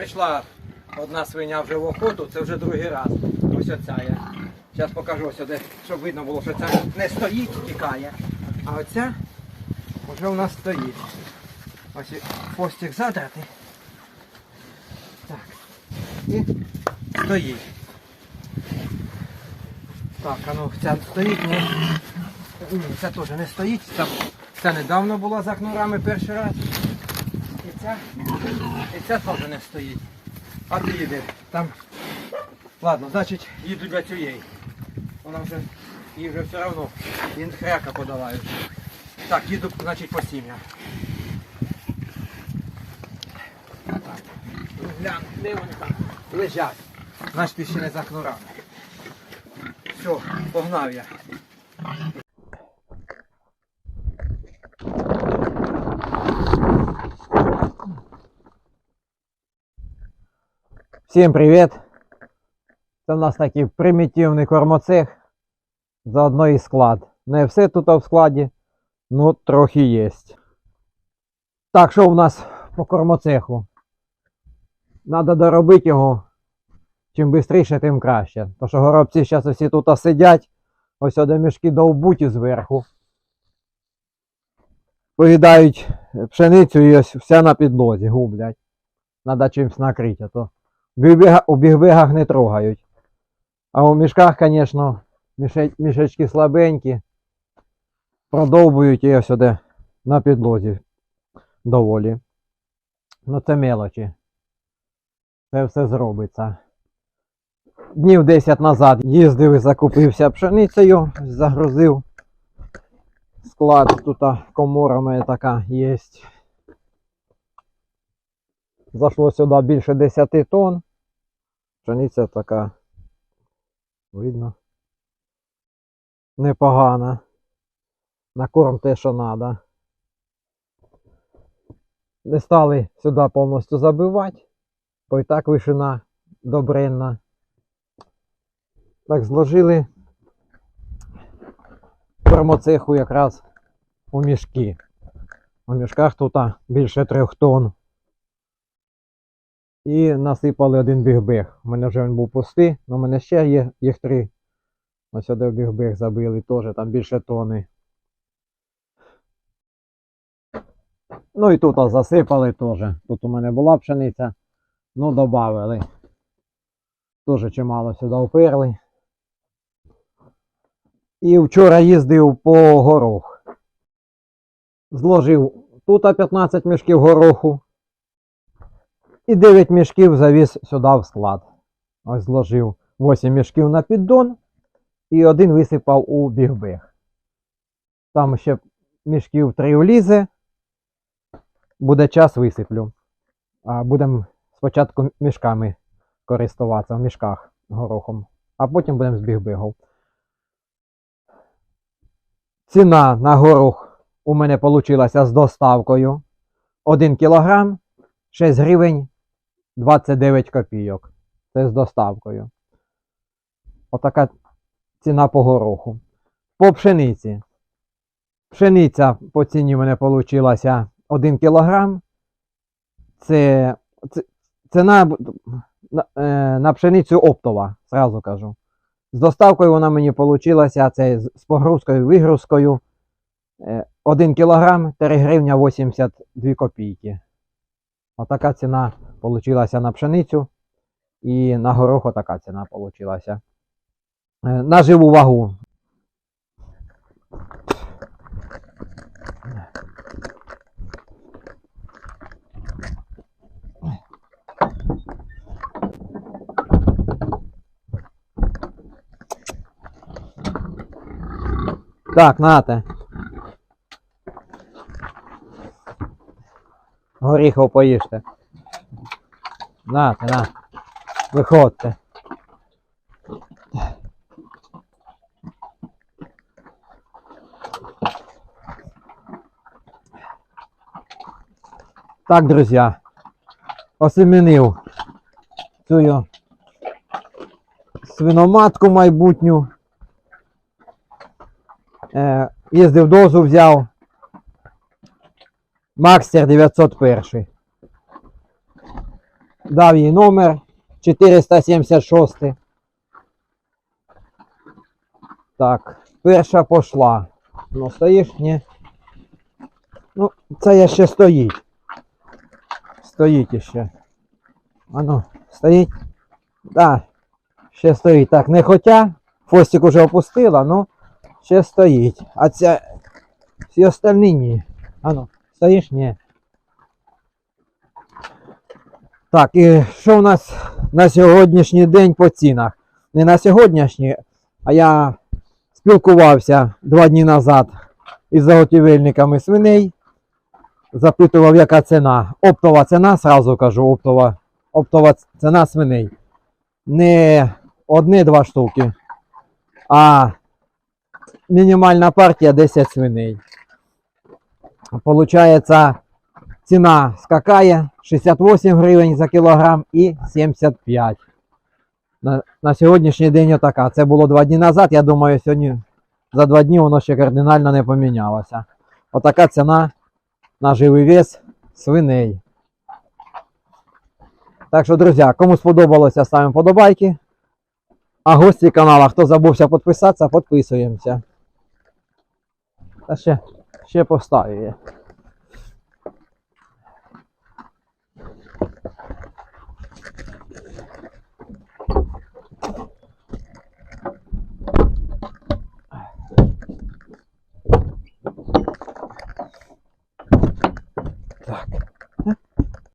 Прийшла одна свиня вже в охоту, це вже другий раз. Ось оця я. Зараз покажу ось де, щоб видно було, що ця не стоїть, тікає. А оця вже у нас стоїть. Ось хвостик задратий. Так. І стоїть. Так, а ну ця стоїть, ні. Ні, ця теж не стоїть. Ця недавно була за кнурами перший раз. Ця, і ця теж не стоїть. А ти їде. Там. Ладно, значить їду для цієї. Вона вже їй вже все одно. Він хряка подавають. Так, їду, значить, по сім'ям. Так. Ну, Глянь, де вони там лежать. Значить, ще не за кнурами. Все, погнав я. Всім привіт! Це в нас такий примітивний кормоцех. Заодно і склад. Не все тут в складі, ну трохи є. Так, що в нас по кормоцеху? Надо доробити його. Чим швидше, тим краще. То що горобці зараз всі тут сидять. Ось сюди мішки довбуті зверху. Поїдають пшеницю і ось вся на підлозі гублять. Надо чимось накрити, а то у бігбегах не трогають. А у мішках, звісно, мішечки слабенькі. Продовбують ось сюди на підлозі доволі. Ну це мелочі. Це все зробиться. Днів 10 назад їздив і закупився пшеницею, загрузив. Склад тут комора у така є. Зашло сюди більше 10 тонн. Пшениця така. Видно. Непогана. На корм те, що треба. Не стали сюди повністю забивати, бо і так вишина добренна. Так зложили кормоцеху якраз у мішки. У мішках тут більше трьох тонн. І насипали один бігбег. У мене вже він був пустий, але в мене ще є їх три. Ось сюди бігбег забили теж, там більше тони. Ну і тут засипали теж. Тут у мене була пшениця. Ну, додали. Теж чимало сюди вперли. І вчора їздив по горох. Зложив тут 15 мішків гороху. І 9 мішків завіз сюди в склад. Ось зложив 8 мішків на піддон і один висипав у бігбег. Там ще мішків 3 влізе. Буде час висиплю. Будемо спочатку мішками користуватися в мішках горохом, а потім будемо з бігбегом. Ціна на горох у мене вийшла з доставкою 1 кг 6 гривень 29 копійок. Це з доставкою. Отака ціна по гороху. По пшениці. Пшениця по ціні в мене вийшла 1 кг. Це, це ціна на, е, на пшеницю оптова, зразу кажу. З доставкою вона мені вийшла це з погрузкою вигрузкою. 1 кг 3 гривня 82 копійки. Отака ціна получилася на пшеницю. І на горох отака ціна получилася. Е, На живу вагу. Так, нате. Горіхов поїжте. Нате, на. Виходьте. Так, друзі. Осеменив цю свиноматку майбутню. Е, їздив дозу, взяв. Макстер 901. дав їй номер 476. Так, перша пошла. Ну, стоїш? Ні. Ну, це я ще стоїть. Стоїть іще. Ану, стоїть? Да, ще стоїть. Так, не хотя. Фостик уже опустила, ну, ще стоїть. А ця. Всі остальні ні. Ану, стоїш? Ні. Так, і що у нас на сьогоднішній день по цінах? Не на сьогоднішній, а я спілкувався два дні назад із заготівельниками свиней. Запитував, яка ціна. Оптова ціна, сразу кажу, оптова, оптова ціна свиней. Не одне-два штуки, а мінімальна партія 10 свиней. Получається, ціна скакає 68 гривень за кілограм і 75. На, на сьогоднішній день отака. Це було два дні назад. Я думаю, сьогодні за два дні воно ще кардинально не помінялося. Отака ціна на живий вес свиней. Так що, друзі, кому сподобалося, ставимо подобайки. А гості каналу, хто забувся підписатися, підписуємося. Та ще поставлю. я.